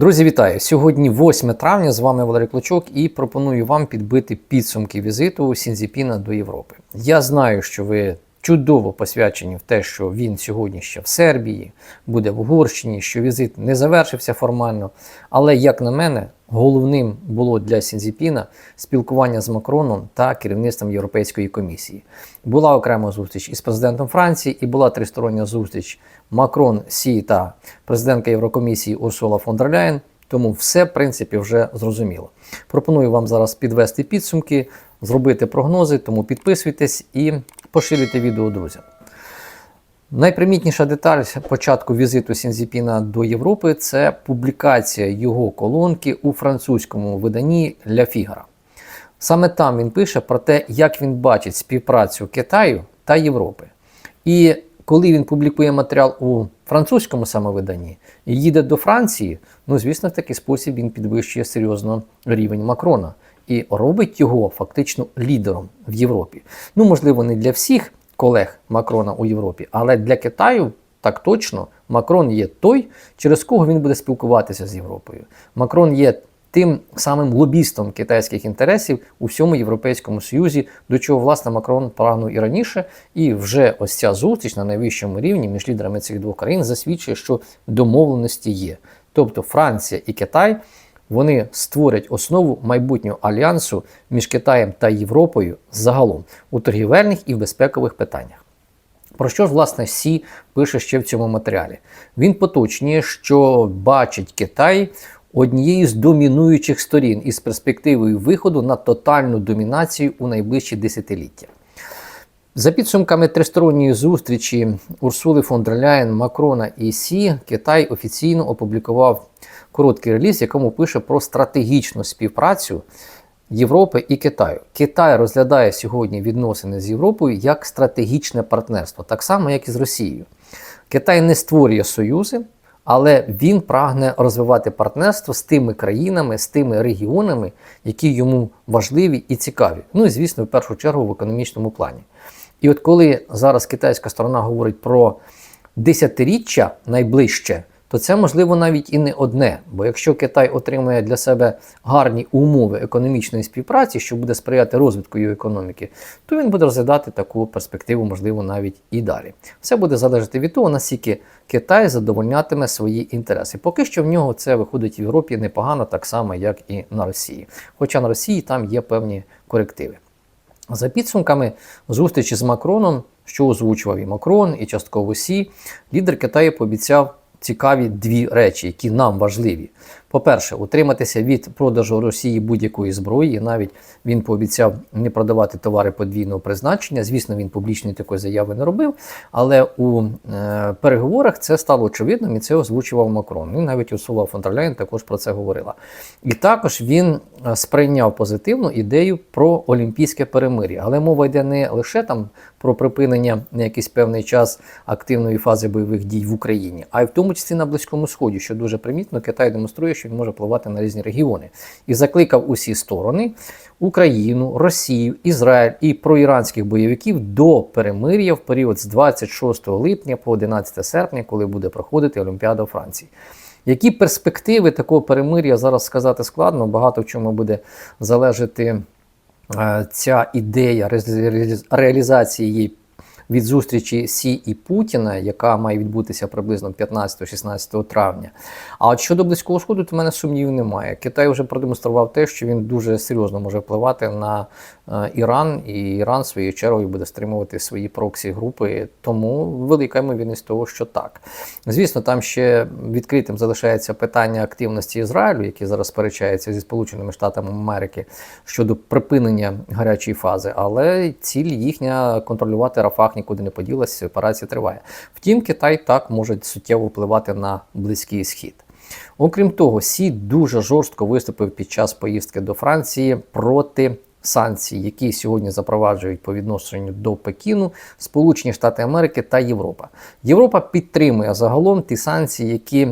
Друзі, вітаю! Сьогодні 8 травня. З вами Валерій Клочок і пропоную вам підбити підсумки візиту Сінзіпіна до Європи. Я знаю, що ви чудово посвячені в те, що він сьогодні ще в Сербії, буде в Угорщині, що візит не завершився формально. Але, як на мене, головним було для Сінзіпіна спілкування з Макроном та керівництвом Європейської комісії. Була окрема зустріч із президентом Франції і була тристороння зустріч Макрон, Сі та президентка Єврокомісії Урсула фон дер Ляєн. Тому все, в принципі, вже зрозуміло. Пропоную вам зараз підвести підсумки, зробити прогнози, тому підписуйтесь і поширюйте відео друзям. Найпримітніша деталь початку візиту Сінзіпіна до Європи це публікація його колонки у французькому виданні Ля Фігара. Саме там він пише про те, як він бачить співпрацю Китаю та Європи. І коли він публікує матеріал у французькому самовиданні і їде до Франції, ну звісно, в такий спосіб він підвищує серйозно рівень Макрона і робить його фактично лідером в Європі. Ну, можливо, не для всіх колег Макрона у Європі, але для Китаю так точно Макрон є той, через кого він буде спілкуватися з Європою. Макрон є тим самим лобістом китайських інтересів у всьому Європейському Союзі, до чого власне Макрон прагнув і раніше, і вже ось ця зустріч на найвищому рівні між лідерами цих двох країн засвідчує, що домовленості є. Тобто Франція і Китай вони створять основу майбутнього альянсу між Китаєм та Європою загалом у торгівельних і в безпекових питаннях. Про що ж, власне, Сі пише ще в цьому матеріалі? Він поточнює, що бачить Китай однією з домінуючих сторін із перспективою виходу на тотальну домінацію у найближчі десятиліття. За підсумками тристоронньої зустрічі Урсули фон дер Ляєн, Макрона і Сі, Китай офіційно опублікував короткий реліз, в якому пише про стратегічну співпрацю Європи і Китаю. Китай розглядає сьогодні відносини з Європою як стратегічне партнерство, так само, як і з Росією. Китай не створює союзи, але він прагне розвивати партнерство з тими країнами, з тими регіонами, які йому важливі і цікаві. Ну і звісно, в першу чергу в економічному плані. І от коли зараз китайська сторона говорить про десятиріччя найближче, то це можливо навіть і не одне. Бо якщо Китай отримає для себе гарні умови економічної співпраці, що буде сприяти розвитку його економіки, то він буде розглядати таку перспективу, можливо, навіть і далі. Все буде залежати від того, наскільки Китай задовольнятиме свої інтереси. Поки що в нього це виходить в Європі непогано, так само, як і на Росії. Хоча на Росії там є певні корективи. За підсумками зустрічі з Макроном, що озвучував і Макрон, і частково Сі, лідер Китаю пообіцяв цікаві дві речі, які нам важливі. По-перше, утриматися від продажу Росії будь-якої зброї. Навіть він пообіцяв не продавати товари подвійного призначення. Звісно, він публічної такої заяви не робив, але у е, переговорах це стало очевидним і це озвучував Макрон. І навіть Урсула фон дер також про це говорила. І також він е, сприйняв позитивну ідею про олімпійське перемир'я. Але мова йде не лише там про припинення на якийсь певний час активної фази бойових дій в Україні, а й в тому числі на Близькому Сході, що дуже примітно Китай демонструє, що він може впливати на різні регіони. І закликав усі сторони Україну, Росію, Ізраїль і проіранських бойовиків до перемир'я в період з 26 липня по 11 серпня, коли буде проходити Олімпіада у Франції. Які перспективи такого перемир'я зараз сказати складно, багато в чому буде залежати е, ця ідея реалізації її від зустрічі Сі і Путіна, яка має відбутися приблизно 15-16 травня. А от щодо близького сходу, то в мене сумнівів немає. Китай вже продемонстрував те, що він дуже серйозно може впливати на е, Іран, і Іран своєю чергою буде стримувати свої проксі-групи. Тому велика ймовірність того, що так. Звісно, там ще відкритим залишається питання активності Ізраїлю, який зараз сперечається зі Сполученими Штатами Америки щодо припинення гарячої фази, але ціль їхня контролювати Рафах нікуди не поділася, операція триває. Втім, Китай так може суттєво впливати на Близький Схід. Окрім того, Сі дуже жорстко виступив під час поїздки до Франції проти санкцій, які сьогодні запроваджують по відношенню до Пекіну, Сполучені Штати Америки та Європа. Європа підтримує загалом ті санкції, які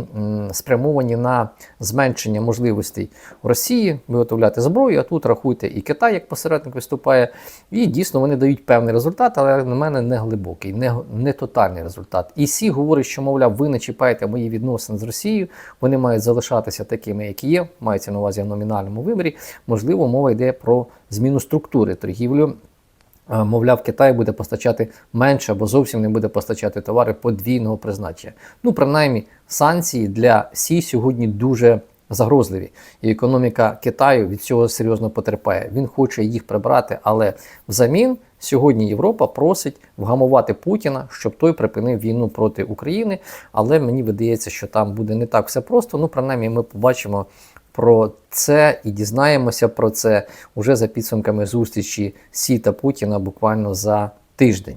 спрямовані на зменшення можливостей Росії виготовляти зброю. А тут рахуйте і Китай як посередник виступає. І дійсно вони дають певний результат, але на мене не глибокий, не, не тотальний результат. І Сі говорить, що мовляв, ви не чіпаєте мої відносини з Росією, вони мають залишатися такими, які є. Мається на увазі в номінальному вимірі. Можливо, мова йде про зміну структури торгівлі. Е, Мовляв, Китай буде постачати менше або зовсім не буде постачати товари подвійного призначення. Ну, принаймні, санкції для Сі сьогодні дуже загрозливі, і економіка Китаю від цього серйозно потерпає. Він хоче їх прибрати, але взамін сьогодні Європа просить вгамувати Путіна, щоб той припинив війну проти України. Але мені видається, що там буде не так все просто. Ну, принаймні, ми побачимо про це і дізнаємося про це уже за підсумками зустрічі Сі та Путіна буквально за тиждень.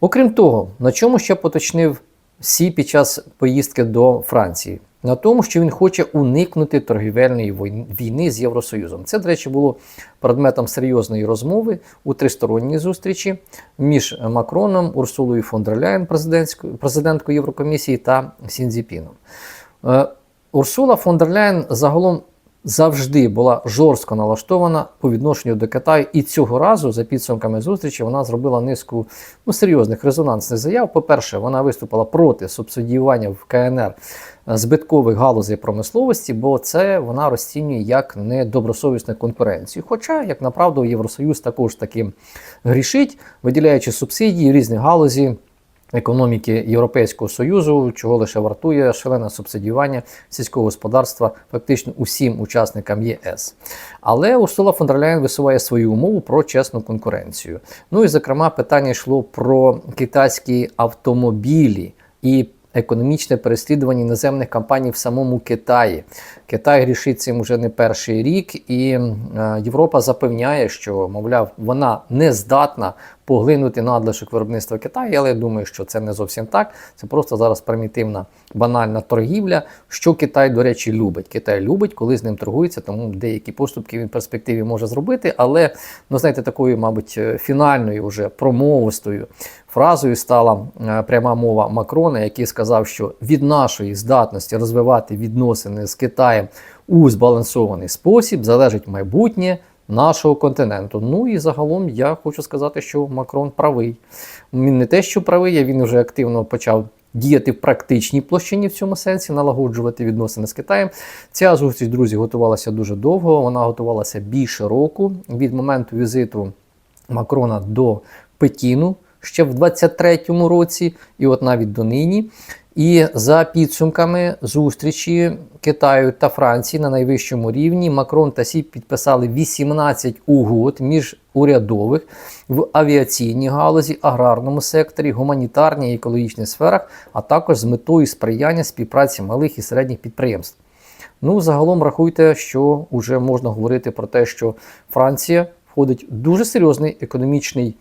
Окрім того, на чому ще поточнив Сі під час поїздки до Франції? На тому, що він хоче уникнути торгівельної війни з Євросоюзом. Це, до речі, було предметом серйозної розмови у тристоронній зустрічі між Макроном, Урсулою фон дер Ляєн, президенткою Єврокомісії та Сінзіпіном. Урсула фон дер Ляєн загалом завжди була жорстко налаштована по відношенню до Китаю, і цього разу, за підсумками зустрічі, вона зробила низку ну, серйозних резонансних заяв. По-перше, вона виступила проти субсидіювання в КНР збиткових галузей промисловості, бо це вона розцінює як недобросовісну конкуренцію. Хоча, як направду, Євросоюз також таки грішить, виділяючи субсидії різні галузі економіки Європейського Союзу, чого лише вартує шалене субсидіювання сільського господарства фактично усім учасникам ЄС. Але Урсула фон дер Ляєн висуває свою умову про чесну конкуренцію. Ну і зокрема, питання йшло про китайські автомобілі і економічне переслідування іноземних компаній в самому Китаї. Китай грішить цим уже не перший рік, і е, Європа запевняє, що, мовляв, вона не здатна поглинути надлишок виробництва Китаю, але я думаю, що це не зовсім так. Це просто зараз примітивна банальна торгівля. Що Китай, до речі, любить. Китай любить, коли з ним торгується, тому деякі поступки він в перспективі може зробити. Але, ну знаєте, такою, мабуть, е, фінальною вже промовистою фразою стала е, пряма мова Макрона, який сказав, що від нашої здатності розвивати відносини з Китаєм у збалансований спосіб залежить майбутнє нашого континенту. Ну і загалом я хочу сказати, що Макрон правий. Він не те, що правий, а він вже активно почав. Діяти в практичній площині в цьому сенсі, налагоджувати відносини з Китаєм. Ця зустріч, друзі, готувалася дуже довго. Вона готувалася більше року від моменту візиту Макрона до Пекіну ще в 23-му році, і от навіть донині. І за підсумками зустрічі Китаю та Франції на найвищому рівні Макрон та Сі підписали 18 угод між урядових в авіаційній галузі, аграрному секторі, гуманітарній і екологічних сферах, а також з метою сприяння співпраці малих і середніх підприємств. Ну, загалом рахуйте, що вже можна говорити про те, що Франція входить в дуже серйозний економічний.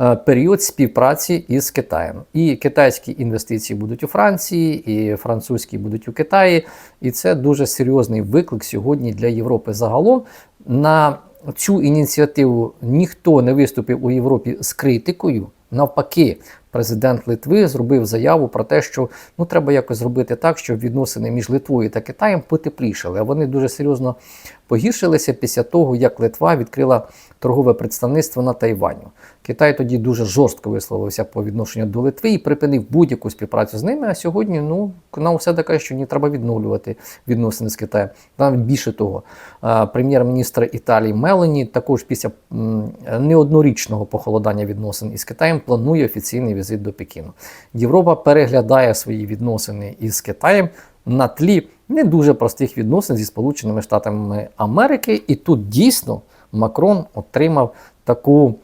Е, період співпраці із Китаєм. І китайські інвестиції будуть у Франції, і французькі будуть у Китаї. І це дуже серйозний виклик сьогодні для Європи загалом. На цю ініціативу ніхто не виступив у Європі з критикою. Навпаки, президент Литви зробив заяву про те, що ну треба якось зробити так, щоб відносини між Литвою та Китаєм потеплішали. А вони дуже серйозно погіршилися після того, як Литва відкрила торгове представництво на Тайваню. Китай тоді дуже жорстко висловився по відношенню до Литви і припинив будь-яку співпрацю з ними. А сьогодні ну нам все таке, що не треба відновлювати відносини з Китаєм. Навіть більше того, прем'єр-міністр Італії Мелані також після неоднорічного похолодання відносин із Китаєм планує офіційний візит до Пекіну. Європа переглядає свої відносини із Китаєм на тлі не дуже простих відносин зі Сполученими Штатами Америки, і тут дійсно Макрон отримав таку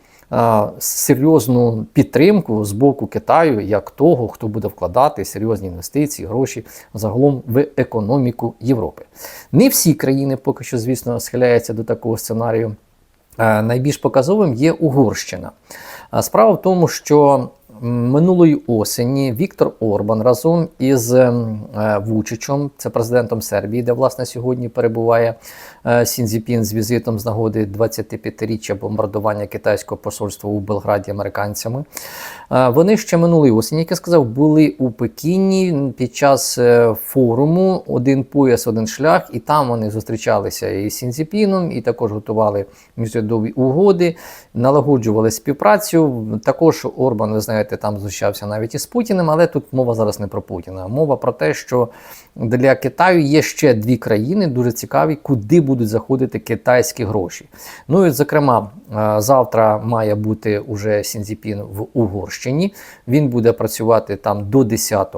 серйозну підтримку з боку Китаю, як того, хто буде вкладати серйозні інвестиції, гроші загалом в економіку Європи. Не всі країни поки що, звісно, схиляються до такого сценарію. Найбільш показовим є Угорщина. Справа в тому, що Минулої осені Віктор Орбан разом із е, Вучичем, це президентом Сербії, де власне сьогодні перебуває е, Сінзіпін з візитом з нагоди 25-річчя бомбардування китайського посольства у Белграді американцями. Е, Вони ще минулої осені, як я сказав, були у Пекіні під час форуму Один пояс, один шлях, і там вони зустрічалися із Сінзіпіном, і також готували міжрядові угоди, налагоджували співпрацю. Також Орбан, ви знаєте, там зустрічався навіть із Путіним, але тут мова зараз не про Путіна. Мова про те, що для Китаю є ще дві країни, дуже цікаві, куди будуть заходити китайські гроші. Ну і зокрема, е, завтра має бути уже Сінзіпін в Угорщині. Він буде працювати там до 10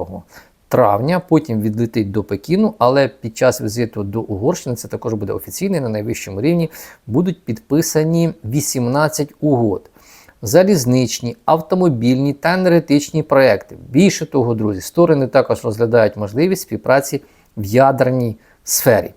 травня, потім відлетить до Пекіну, але під час візиту до Угорщини це також буде офіційний на найвищому рівні. Будуть підписані 18 угод. Залізничні, автомобільні та енергетичні проекти. Більше того, друзі, сторони також розглядають можливість співпраці в ядерній сфері.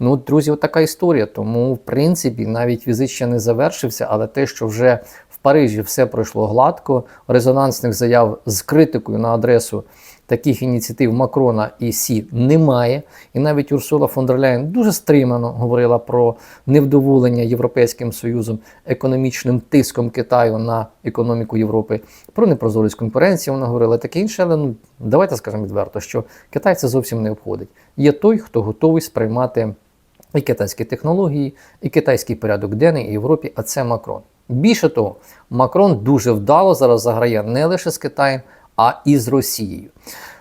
Ну, друзі, от така історія. Тому, в принципі, навіть візит ще не завершився, але те, що вже в Парижі все пройшло гладко, резонансних заяв з критикою на адресу таких ініціатив Макрона і Сі немає. І навіть Урсула фон дер Ляєн дуже стримано говорила про невдоволення Європейським Союзом економічним тиском Китаю на економіку Європи, про непрозорість конкуренції вона говорила таке інше, але ну давайте скажемо відверто, що Китай це зовсім не обходить. Є той, хто готовий сприймати і китайські технології, і китайський порядок денний і Європі, а це Макрон. Більше того, Макрон дуже вдало зараз заграє не лише з Китаєм, а і з Росією.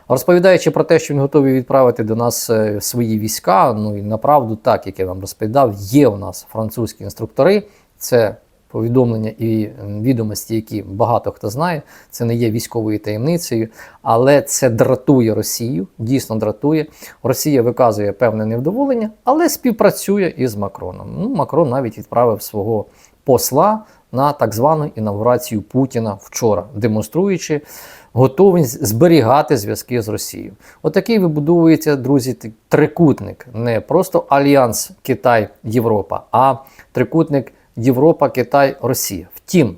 Розповідаючи про те, що він готовий відправити до нас е, свої війська, ну і направду, так як я вам розповідав, є у нас французькі інструктори. Це повідомлення і відомості, які багато хто знає. Це не є військовою таємницею, але це дратує Росію, дійсно дратує. Росія виказує певне невдоволення, але співпрацює із Макроном. Ну, Макрон навіть відправив свого посла на так звану інавгурацію Путіна вчора, демонструючи готовність зберігати зв'язки з Росією. Отакий вибудовується, друзі, трикутник, не просто альянс Китай-Європа, а трикутник Європа, Китай, Росія. Втім,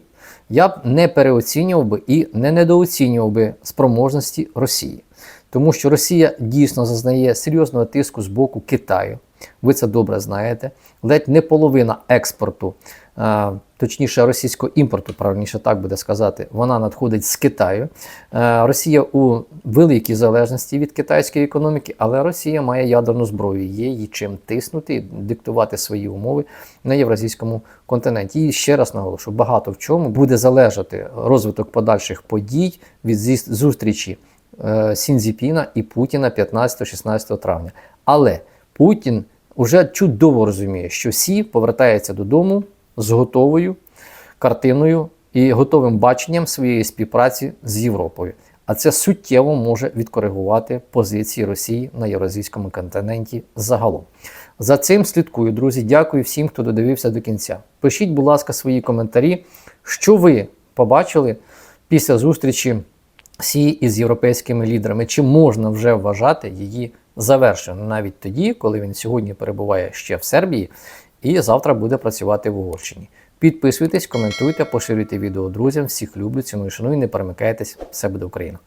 я б не переоцінював би і не недооцінював би спроможності Росії, тому що Росія дійсно зазнає серйозного тиску з боку Китаю. Ви це добре знаєте. Ледь не половина експорту, е, точніше російського імпорту, правильніше так буде сказати, вона надходить з Китаю. Е, Росія у великій залежності від китайської економіки, але Росія має ядерну зброю, є їй чим тиснути, диктувати свої умови на євразійському континенті. І ще раз наголошую, багато в чому буде залежати розвиток подальших подій від зустрічі е, Сінзіпіна і Путіна 15-16 травня. Але Путін уже чудово розуміє, що Сі повертається додому з готовою картиною і готовим баченням своєї співпраці з Європою. А це суттєво може відкоригувати позиції Росії на євразійському континенті загалом. За цим слідкую, друзі. Дякую всім, хто додивився до кінця. Пишіть, будь ласка, свої коментарі, що ви побачили після зустрічі Сі із європейськими лідерами. Чи можна вже вважати її завершеною навіть тоді, коли він сьогодні перебуває ще в Сербії і завтра буде працювати в Угорщині. Підписуйтесь, коментуйте, поширюйте відео друзям. Всіх люблю, ціную, шаную, не перемикайтесь. Все буде Україна!